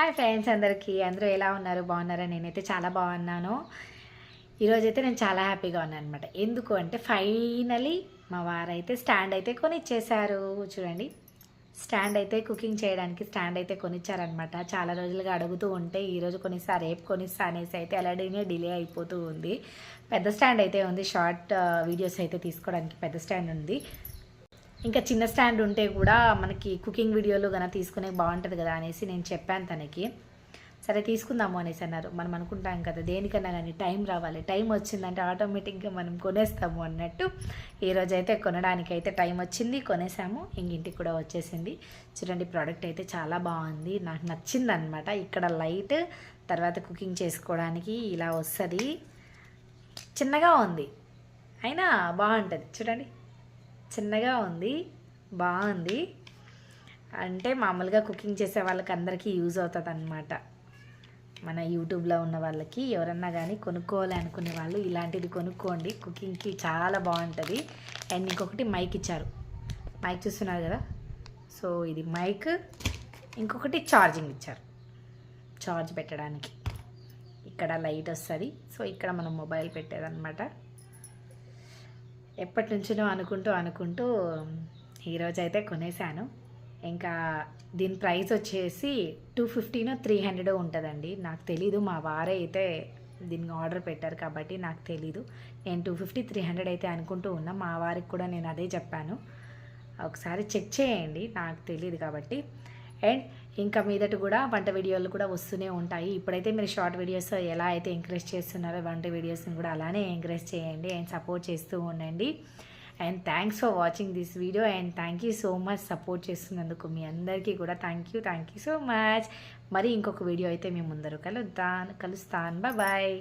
Hi friends అందరికీ. అందరూ ఎలా ఉన్నారు? బాగున్నారా? నేనైతే చాలా బాగున్నాను. ఈరోజైతే నేను చాలా హ్యాపీగా ఉన్నాను అనమాట ఎందుకు అంటే ఫైనలీ మా వారైతే స్టాండ్ అయితే కొనిచ్చేశారు. చూడండి. స్టాండ్ అయితే కుకింగ్ చేయడానికి స్టాండ్ అయితే కొనిచ్చారనమాట చాలా రోజులుగా అడుగుతూ ఉంటే ఈరోజు కొనిస్తా రేపు కొనిస్తా అనేసి అయితే అలాగే డిలే అయిపోతూ ఉంది. పెద్ద స్టాండ్ అయితే ఉంది. షార్ట్ వీడియోస్ అయితే తీసుకోవడానికి పెద్ద స్టాండ్ ఉంది. ఇంకా చిన్న స్టాండ్ ఉంటే కూడా మనకి కుకింగ్ వీడియోలు కన్నా తీసుకునే బాగుంటుంది కదా అనేసి నేను చెప్పాను తనకి. సరే తీసుకుందాము అనేసి అన్నారు. మనం అనుకుంటాం కదా దేనికన్నా కానీ టైం రావాలి. టైం వచ్చిందంటే ఆటోమేటిక్గా మనం కొనేస్తాము అన్నట్టు. ఈరోజు అయితే కొనడానికి అయితే టైం వచ్చింది కొనేసాము. ఇంక ఇంటికి కూడా వచ్చేసింది. చూడండి ప్రోడక్ట్ అయితే చాలా బాగుంది. నాకు నచ్చింది అనమాట ఇక్కడ లైట్ తర్వాత కుకింగ్ చేసుకోవడానికి ఇలా వస్తుంది. చిన్నగా ఉంది. అయినా బాగుంటుంది. చూడండి. చిన్నగా ఉంది బాగుంది. అంటే మామూలుగా కుకింగ్ చేసే వాళ్ళకి అందరికీ యూజ్ అవుతుంది అనమాట మన యూట్యూబ్లో ఉన్న వాళ్ళకి ఎవరన్నా కానీ కొనుక్కోవాలి అనుకునే వాళ్ళు ఇలాంటిది కొనుక్కోండి. కుకింగ్కి చాలా బాగుంటుంది. అండ్ ఇంకొకటి మైక్ ఇచ్చారు. మైక్ చూస్తున్నారు కదా? సో ఇది మైక్. ఇంకొకటి ఛార్జింగ్ ఇచ్చారు. ఛార్జ్ పెట్టడానికి. ఇక్కడ లైట్ వస్తుంది. సో ఇక్కడ మనం మొబైల్ పెట్టేదన్నమాట. ఎప్పటి నుంచినో అనుకుంటూ అనుకుంటూ ఈరోజు అయితే కొనేసాను ఇంకా దీని ప్రైస్ వచ్చేసి టూ ఫిఫ్టీనో త్రీ హండ్రెడ్ ఉంటుందండి. నాకు తెలీదు మా వారే అయితే దీనికి ఆర్డర్ పెట్టారు కాబట్టి నాకు తెలీదు. నేను టూ ఫిఫ్టీ త్రీ హండ్రెడ్ అయితే అనుకుంటూ ఉన్నా మా వారికి కూడా నేను అదే చెప్పాను. ఒకసారి చెక్ చేయండి నాకు తెలియదు కాబట్టి. అండ్ ఇంకా మీదట కూడా వంట వీడియోలు కూడా వస్తూనే ఉంటాయి. ఇప్పుడైతే మీరు షార్ట్ వీడియోస్ ఎలా అయితే ఎంకరేజ్ చేస్తున్నారో వంట వీడియోస్ని కూడా అలానే ఎంకరేజ్ చేయండి అండ్ సపోర్ట్ చేస్తూ ఉండండి. And thanks for watching this video and thank you so much support చేస్తున్నందుకు మీ అందరికీ కూడా thank you thank you so much. మరి ఇంకొక వీడియో అయితే మేము ముందరు కలుద్దాం కలుస్తాను బాయ్.